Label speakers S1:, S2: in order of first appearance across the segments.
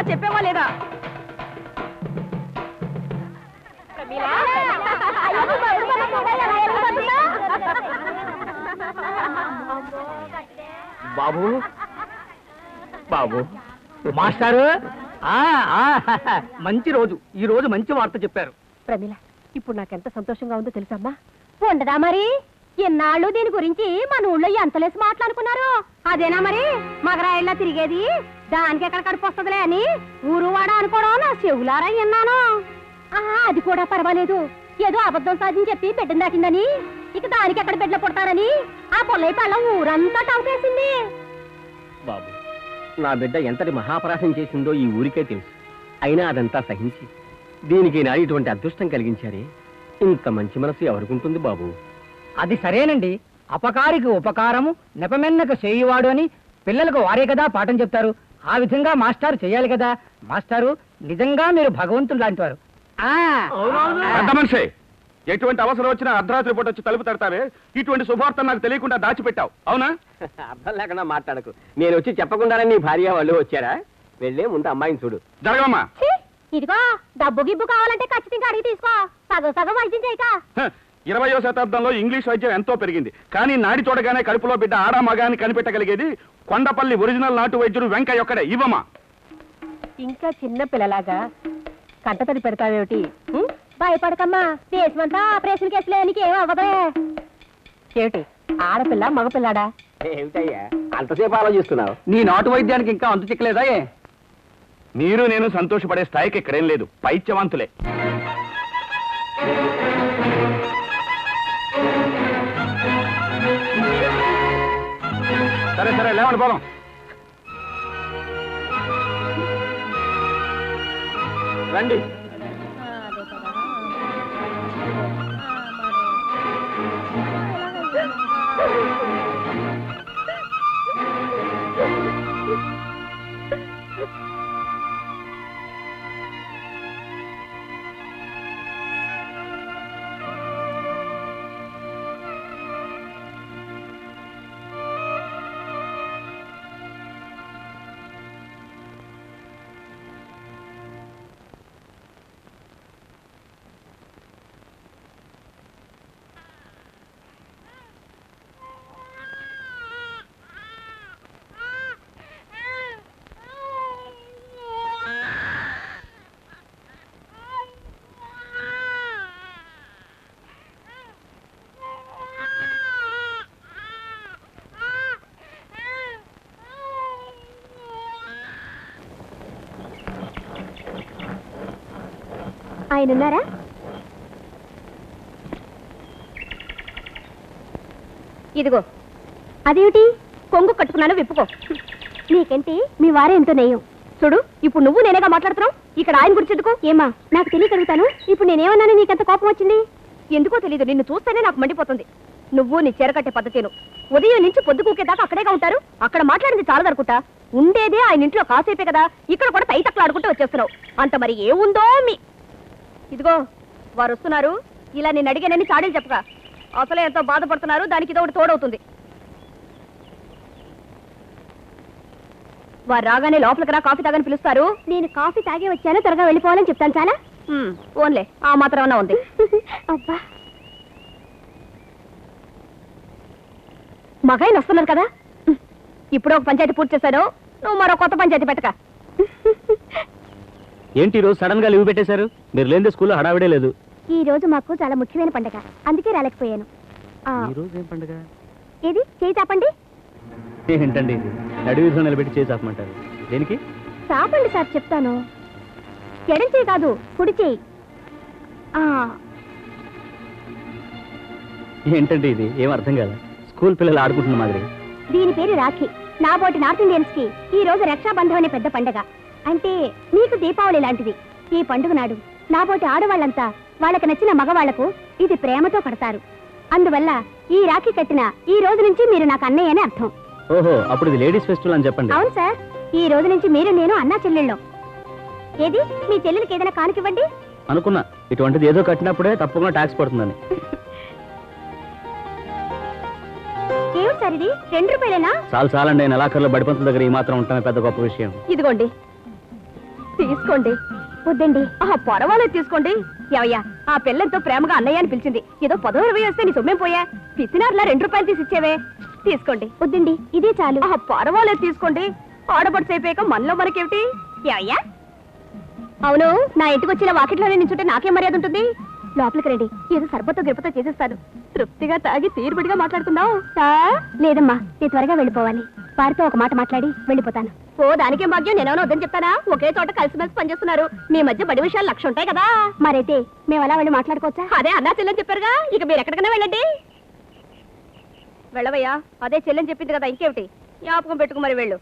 S1: ఏమయ్యా చెప్పేవా లేదా?
S2: బాబు బాబు.
S3: మాస్టారు? ఆ, ఆ, మంచి రోజు. ఈ రోజు మంచి వార్త చెప్పారు.
S1: ప్రమిళ ఇప్పుడు నాకెంత సంతోషంగా ఉందో తెలుసమ్మా? ఉండదా మరి? ఎన్నాళ్ళు దీని గురించి మన ఊళ్ళో ఎంతలేసి మాట్లాడుకున్నారు? అదేనా మరి? మగరాయిల్లా తిరిగేది? దానికి ఎక్కడ కడుపు వస్తుందిలే అని ఊరు వాడ అనుకోవడం నా చెవులారా విన్నాను. ఆహా, అది కూడా పర్వాలేదు. ఏదో అబద్ధం సాధించి చెప్పి బిడ్డను దాటిందని ఇక దానికి ఎక్కడ బిడ్డలు పుడతారని ఆ పొల్లయ్య పళ్ళం ఊరంతా టంకేసింది.
S2: బాబు నా బిడ్డ ఎంతటి మహాపరాధం చేసిందో ఈ ఊరికే తెలుసు. అయినా అదంతా సహించి దీనికి నా ఇటువంటి అదృష్టం కలిగించారే ఇంత మంచి మనసు ఎవరికుంటుంది బాబు?
S3: అది సరేనండి. అపకారికి ఉపకారము నెపమెన్నక చేయువాడు అని పిల్లలకు వారే కదా పాఠం చెప్తారు. ఆ విధంగా మాస్టారు చేయాలి కదా. మాస్టారు నిజంగా మీరు భగవంతుడు లాంటి వారు. ఆ.
S4: పెద్ద మనిషి ఎటువంటి అవసరం వచ్చినా అర్ధరాత్రి పూట వచ్చి తలుపు తడతావే? ఇటువంటి శుభార్త నాకు తెలియకుండా దాచిపెట్టావు. అవునా?
S2: అర్థం లేకుండా మాట్లాడకు. నేను వచ్చి చెప్పకుండానే నీ భార్య వాళ్ళు వచ్చారా? వెళ్ళే ముందు అమ్మాయిని చూడు.
S4: జరగమ్మా
S1: ఇదిగో డబ్బు గిబ్బు కావాలంటే ఖచ్చితంగా అడిగి తీసుకో. సగం సగం వైద్యం చేయక.
S4: ఇరవయో శతాబ్దంలో ఇంగ్లీష్ వైద్యం ఎంతో పెరిగింది. కానీ నాడి చూడగానే కడుపులో బిడ్డ ఆడా మగాని కనిపెట్టగలిగేది కొండపల్లి ఒరిజినల్ నాటు వైద్యుడు వెంకయ్య ఒక్కడే. ఇవ్వమా
S1: ఇంకా చిన్న పిల్లలాగా కంటతడి పెడతావేమిటి? భయపడకమ్మా. దేశమంతా ఆపరేషన్ కేసులే నీకు అవ్వదే. ఏమిటి? ఆడపిల్ల మగపిల్లాడా?
S2: ఏమిటయ్యా? అంతసేపు ఆలోచిస్తున్నావు.
S3: నీ నాటు వైద్యానికి ఇంకా అంతు చిక్కలేదా ఏ?
S4: మీరు నేను సంతోషపడే స్థాయికి ఇక్కడేం లేదు. పైత్యవంతులే. సరే సరే లేవండి పోదాం రండి
S1: ఆయన ఉన్నారా? ఇదిగో అదేమిటి? కొంగు కట్టుకున్నాను విప్పుకో. నీకేంటి? మీ వారే ఎంతో నెయ్యం చూడు ఇప్పుడు నువ్వు నేనేగా మాట్లాడుతున్నావు? ఇక్కడ ఆయన గురించి ఎందుకు? ఏమా నాకు తెలియగలుగుతాను ఇప్పుడు నేనేమన్నాను నీకెంత కోపం వచ్చింది? ఎందుకో తెలియదు నిన్ను చూస్తేనే నాకు మండిపోతుంది. నువ్వు నీ చేరకట్టే పద్ధతిను. ఉదయం నుంచి పొద్దు కూకేదాకా అక్కడేగా ఉంటారు? అక్కడ మాట్లాడింది చాలా ఉండేదే ఆయన ఇంట్లో కాసేపే కదా? ఇక్కడ కూడా తైతక్కలు ఆడుకుంటూ వచ్చేస్తున్నావు. అంత మరి ఏముందో మీ ఇదిగో వారు వస్తున్నారు ఇలా నేను అడిగానని చాడీలు చెప్పక. అసలే ఎంతో బాధపడుతున్నారు దానికి ఇదో ఒకటి తోడవుతుంది. వారు రాగానే లోపలికి రా కాఫీ తాగని పిలుస్తారు. నేను కాఫీ తాగే వచ్చాను త్వరగా వెళ్ళిపోవాలని చెప్తాను చాలా ఓన్లే ఆ మాత్రం ఉంది. అబ్బా. మగాయన వస్తున్నారు కదా? ఇప్పుడు ఒక పంచాయతీ పూర్తి చేశాను. నువ్వు మరో కొత్త పంచాయతీ పెట్టక.
S2: ఏంటి ఈ రోజు సడన్గా లీవ్ పెట్టేశారు? మీరు లేని స్కూల్లో హడావిడే లేదు.
S1: ఈ రోజు మాకు చాలా ముఖ్యమైన పండగ. అందుకే రాలేకపోయాను. ఆ,
S2: ఈ రోజు ఏం పండుగ?
S1: ఏది? చేయి చాపండి.
S2: ఏంటండి ఇది? నడి వీధిలో నిలబెట్టి చేసి ఆపమంటారు దేనికి?
S1: చాపండి సార్ చెప్తాను. ఎడం చేయి కాదు కుడి చేయి. ఆ,
S2: ఏంటండి ఇది? ఏం అర్థం కాదు స్కూల్ పిల్లలు ఆడుకుంటున్న మాదిరి.
S1: దీని పేరు రాఖీ. నాబోటి నార్త్ ఇండియన్స్కి ఈ రోజు రక్షాబంధం అనే పెద్ద పండగ. అంటే మీకు దీపావళి లాంటిది. ఈ పండుగ నాడు నాబోటి ఆడవాళ్ళంతా వాళ్ళకి నచ్చిన మగవాళ్ళకు ఇది ప్రేమతో కడతారు. అందువల్ల ఈ రాఖీ కట్టిన ఈ రోజు నుంచి మీరు నాకు అన్నయ్య అని అర్థం.
S2: ఓహో అప్పుడు ఇది లేడీస్ ఫెస్టివల్ అని చెప్పండి.
S1: అవును సార్ ఈ రోజు నుంచి మీరు నేను అన్నా చెల్లెళ్ళం. ఏది? మీ చెల్లెలకి ఏదైనా కానుకివ్వండి?
S2: అనుకున్నా. ఇటువంటిది ఏదో కట్టినప్పుడే తప్పకుండా ట్యాక్స్ పడుతుందని.
S1: ఏమిటి సార్ ఇది? రెండు రూపాయలేనా?
S2: చాలు చాలండి. నెలాఖరులో బడిపంతుల దగ్గర ఈ మాత్రం ఉంటామే పెద్ద గొప్ప విషయం.
S1: ఇదిగోండి. తీసుకోండి. వద్దండి. ఆహా పొరవాలే తీసుకోండి. ఏవయ్యా ఆ పిల్లలతో ప్రేమగా అన్నయ్య అని పిలిచింది. ఏదో పదో ఇరవై వస్తే నీ సొమ్మేం పోయా? పిసినారులా రెండు రూపాయలు తీసి ఇచ్చేవే. తీసుకోండి. వద్దండి ఇదే చాలు. ఆ పర్వాలేదు తీసుకోండి. ఆడబడి అయిపోయాక మనలో మనకేమిటి? ఏవయ్యా? అవును నా ఇంటికి వచ్చిన వాకిట్లోనే నించుంటే నాకేం మర్యాద ఉంటుంది? లోపలికి రండి ఏదో సర్బతో గిరపతో చేసేస్తాను. తృప్తిగా తాగి తీరుబడిగా మాట్లాడుకుందాం. లేదమ్మా నేను త్వరగా వెళ్ళిపోవాలి. వారితో ఒక మాట మాట్లాడి వెళ్ళిపోతాను. ఓ దానికేం భాగ్యం? నేనేమో వద్దని చెప్తానా? ఒకే చోట కలిసిమెలిసి పనిచేస్తున్నారు. మీ మధ్య బడి విషయాలు లక్ష ఉంటాయి కదా. మరైతే మేము అలా వెళ్ళి మాట్లాడుకోవచ్చా? అదే అన్నా చెల్లెని చెప్పారుగా. ఇక మీరు ఎక్కడికైనా వెళ్ళండి. వెళ్ళవయ్యా అదే చెల్లెని చెప్పింది కదా ఇంకేమిటి? జ్ఞాపకం పెట్టుకు మరి వెళ్ళు.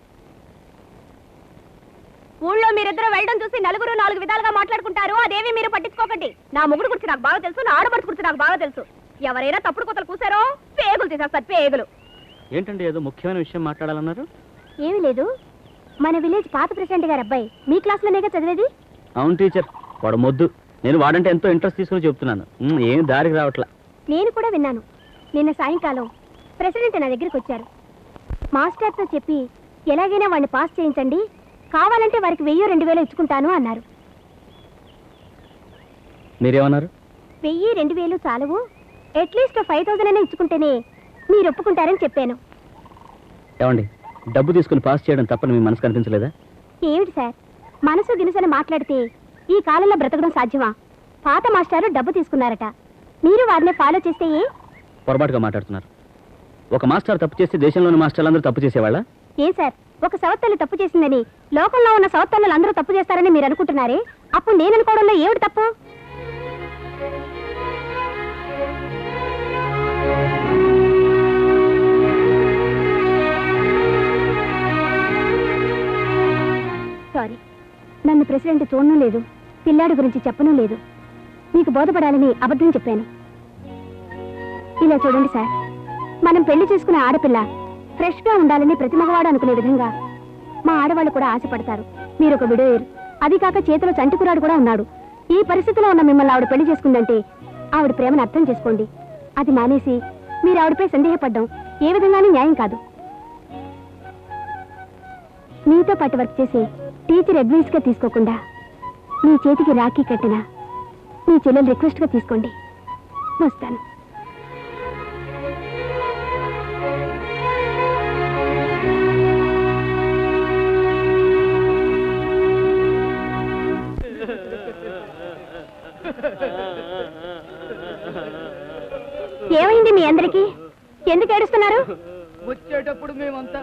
S1: ఊళ్ళో మీరిద్దరు వెళ్ళడం చూసి నలుగురు నాలుగు విధాలుగా మాట్లాడుకుంటారు. అదేవి మీరు పట్టించుకోకండి. నా ముగ్గురు గురించి నాకు బాగా తెలుసు నా ఆడపడుచు గురించి నాకు బాగా తెలుసు. ఎవరైనా తప్పుడు కొత్తలు కూసారో పేగులు తీసేస్తారు పేగులు.
S5: ఏంటండి ఏదో ముఖ్యమైన విషయం మాట్లాడాలన్నారు?
S1: ఏమీ లేదు. మన విలేజ్ పాత ప్రెసిడెంట్ గారు అబ్బాయి. మీ క్లాస్లోనేగా చదివేది?
S5: అవును టీచర్ వాడు మొద్దు. నేను వాడంటే ఎంతో ఇంట్రెస్ట్ తీసుకుని చెప్తున్నాను ఉమ్, ఏం దారికి రావట్లా?
S1: నేను కూడా విన్నాను. నిన్న సాయంకాలం ప్రెసిడెంట్ నా దగ్గరికి వచ్చారు. మాస్టర్తో చెప్పి ఎలాగైనా వాడిని పాస్ చేయించండి. కావాలంటే వారికి వెయ్యి రెండు వేలు ఇచ్చుకుంటాను అన్నారు.
S5: మీరేమన్నారు?
S1: వెయ్యి రెండు వేలు చాలవు. అట్లీస్ట్ ఫైవ్ థౌసండ్ అయినా ఇచ్చుకుంటేనే మీరు ఒప్పుకుంటారని చెప్పాను.
S5: ఏమండి? డబ్బు తీసుకుని పాస్ చేయడం తప్పని మీ మనసు కనిపించలేదా
S1: ఏమిటి సార్? మనసు గినుసని మాట్లాడితే ఈ కాలంలో బ్రతకడం సాధ్యమా? పాత మాస్టారు డబ్బు తీసుకున్నారట. మీరు వారిని ఫాలో చేస్తే ఏ?
S5: పొరపాటుగా మాట్లాడుతున్నారు. ఒక మాస్టర్ తప్పు చేస్తే దేశంలోని మాస్టర్లందరూ తప్పు చేసేవాళ్ళ?
S1: ఏ సార్? ఒక సవత్తల్లి తప్పు చేసిందని లోకంలో ఉన్న సవత్తల్లు అందరూ తప్పు చేస్తారని మీరు అనుకుంటున్నారే? అప్పుడు నేను అనుకోవడంలో ఏమిటి తప్పు? సారీ. నన్ను ప్రెసిడెంట్ చూడడం లేదు పిల్లాడి గురించి చెప్పను లేదు. మీకు బోధపడాలని అబద్ధం చెప్పాను. ఇలా చూడండి సార్ మనం పెళ్ళి చేసుకునే ఆడపిల్ల ఫ్రెష్గా ఉండాలని ప్రతి మగవాడు అనుకునే విధంగా మా ఆడవాళ్ళు కూడా ఆశపడతారు. మీరు ఒక విడోయర్. అది కాక చేతిలో చంటికురాడు కూడా ఉన్నాడు. ఈ పరిస్థితిలో ఉన్న మిమ్మల్ని ఆవిడ పెళ్ళి చేసుకుందంటే ఆవిడ ప్రేమను అర్థం చేసుకోండి. అది మానేసి మీరు ఆవిడపై సందేహపడ్డం ఏ విధంగానూ న్యాయం కాదు. మీతో పాటు వర్క్ చేసే టీచర్ అడ్వైస్గా తీసుకోకుండా మీ చేతికి రాఖీ కట్టిన మీ చెల్లెలు రిక్వెస్ట్గా తీసుకోండి. వస్తాను. ఏమైంది మీ అందరికీ? ఎందుకు ఏడుస్తున్నారు?
S3: వచ్చేటప్పుడు మేమంతా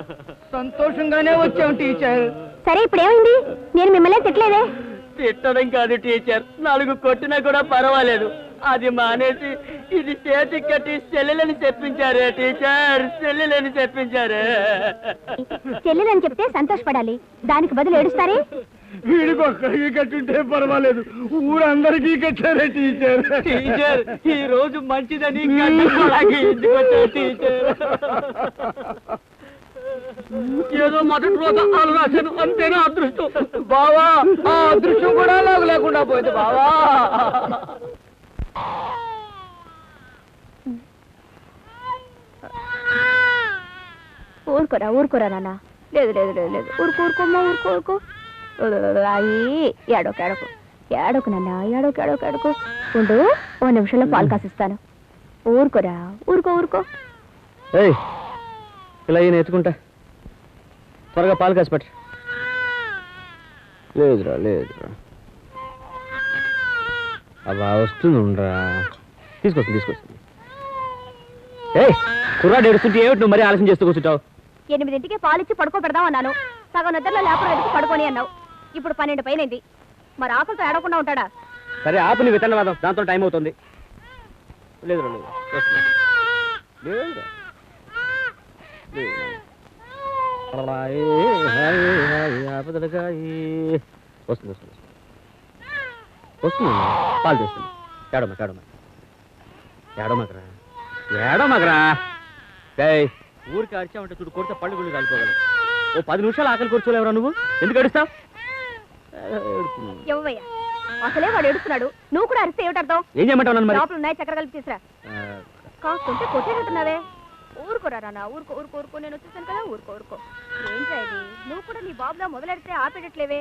S3: సంతోషంగానే వచ్చాం టీచర్.
S1: సరే ఇప్పుడు ఏమైంది నేను మిమ్మల్ని తిట్టలేదే?
S2: తిట్టడం కాదు టీచర్. నాలుగు కొట్టినా కూడా పర్వాలేదు. అది మానేసి ఇది చేతికి కట్టి చెల్లెలని చెప్పించారే టీచర్. చెల్లెలని చెప్పించారే.
S1: చెల్లెలని చెప్తే సంతోషపడాలి. దానికి బదులు ఏడుస్తారే?
S4: వీడికి ఒక్కడికి కట్టుంటే పర్వాలేదు. ఊరందరికీ కట్టారే టీచర్.
S2: టీచర్ ఈ రోజు మంచిదని టీచర్. ఏదో మొదటి రోజు అలా రాశాను అంతేనా అదృష్టం?
S3: బావా ఆ అదృష్టం కూడా నాకు లేకుండా పోయింది బావా.
S1: ఊరుకోరా ఊరుకోరా నాన్న. లేదు లేదు లేదు లేదు. ఊరుకో ఊరుకోమ్మా ఊరుకో ఊరుకో. అయ్యి ఏడోకు ఏడోకు ఏడోకు నన్న ఏడోకు ఏడోకు ఏడోకు ఉండు ఓ నిమిషంలో పాలు కాసిస్తాను ఊరుకోరా ఊరుకో ఊరుకో
S5: ఏయ్ ఇలా ఈయన ఎత్తుకుంటా త్వరగా పాలు కాసి పెట్టు లేదురా లేదురా అలా వస్తుంది ఉండరా తీసుకొస్తుంది తీసుకొస్తుంది ఏ కుర్రాడు ఏడుస్తుంటే ఏమిటి నువ్వు మరీ ఆలస్యం చేస్తూ కూర్చుంటావు
S1: ఎనిమిదింటికి పాలిచ్చి పడుకో పెడదాం అన్నాను సగం నిద్రలో లేపడం పడుకొని అన్నావు ఇప్పుడు పన్నెండు పైనైంది. మరి ఆకులతో ఏడవకుండా ఉంటాడా?
S5: సరే ఆపు నీ విత్తనవాదం. దాంతో టైం అవుతుంది. లేదురా లేదు వస్తుంది. వస్తుంది వస్తుంది. పాలు తెస్తుంది. ఏడమ్మ ఏడమ్మ ఏడమ్మకరా ఏడమ్మకరా ఊరికి అరిచామంటే చూడు కొడితే పళ్ళు గుళ్ళు కాలిపోగలవు. ఓ పది నిమిషాలు ఆకలి కూర్చోలేవరా నువ్వు? ఎందుకు అడుస్తావు
S1: ఇవ్వయ్యా అసలే వాడు ఏడుస్తున్నాడు. నువ్వు కూడా అరిస్తే ఏమిటర్థం?
S5: ఏం చేయమంటావు నన్ను మరి?
S1: లోపల ఉన్నాయి? చక్కెర కలిపి తీసురా. కాకుంటే కొట్టేటట్టున్నావే. ఊరుకోరా నాన్న ఊరుకో ఊరుకో ఊరుకో. నేను వచ్చేసాను కదా ఊరుకో ఊరుకో. ఏంటా ఇది? నువ్వు కూడా నీ బాబులా మొదలెడితే ఆపేటట్లేవే.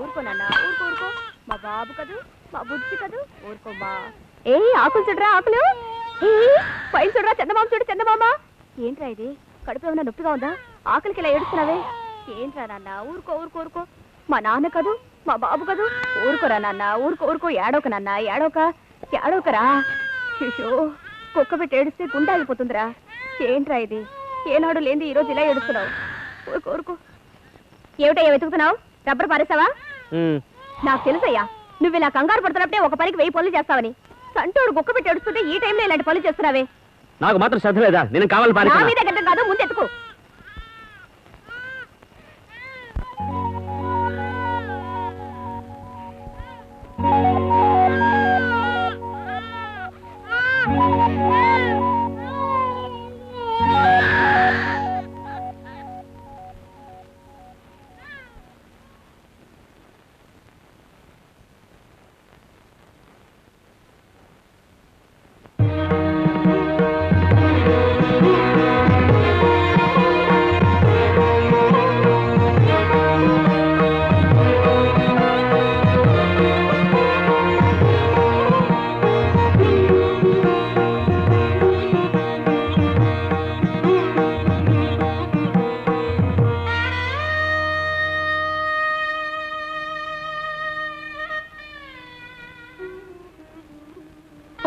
S1: ఊరుకో నాన్న ఊరుకో ఊరుకో. మా బాబు కదూ మా బుద్ధి కదూ ఊరుకో బా. ఏ ఆకులు చూడరా ఆకులు? ఏ పైన చూడరా చందమామ చూడు చందమామ. ఏంట్రా ఇది? కడుపు ఏమైనా నొప్పిగా ఉందా? ఆకలికి ఇలా ఏడుస్తున్నావే. ఏంట్రా నాన్న ఊరుకో ఊరుకో ఊరుకో. మా నాన్న కదూ మా బాబు కదూ. ఊరుకోరా నాన్న ఊరుకో ఊరుకో ఏడవక నాన్న ఏడవక ఏడవకరా. శిషో కుక్క పెట్టి ఏడిస్తే గుండె ఆగిపోతుందిరా. ఏంట్రా ఇది? ఏనాడు లేని ఈ రోజు ఇలా ఏడుస్తున్నావు? ఊరుకో ఊరుకో. ఏమిటయ్యా వెతుకుతున్నావు? రబ్బర్ పారేసావా? నాకు తెలుసయ్యా నువ్వు ఇలా కంగారు పడుతున్నప్పుడే ఒక పనికి వెయ్యి పనులు చేస్తావని. సంటోడు కుక్క పెట్టి ఏడుస్తుంటే ఈ టైంలో ఇలాంటి పనులు చేస్తున్నావే.
S5: నాకు మాత్రం శ్రద్ధ లేదా? నేను కావాలి
S1: కాదు ముందు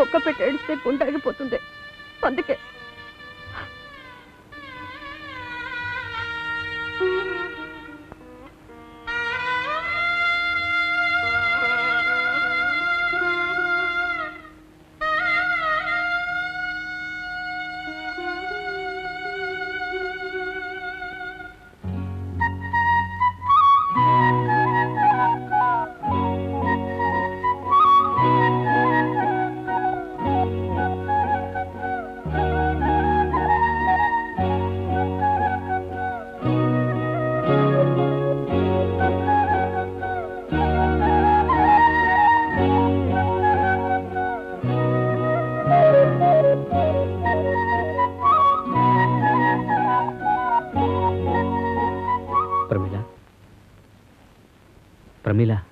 S1: కుక్క పెట్టి ఏడిస్తే గుండె ఆగిపోతుంది అందుకే
S5: ప్రమీల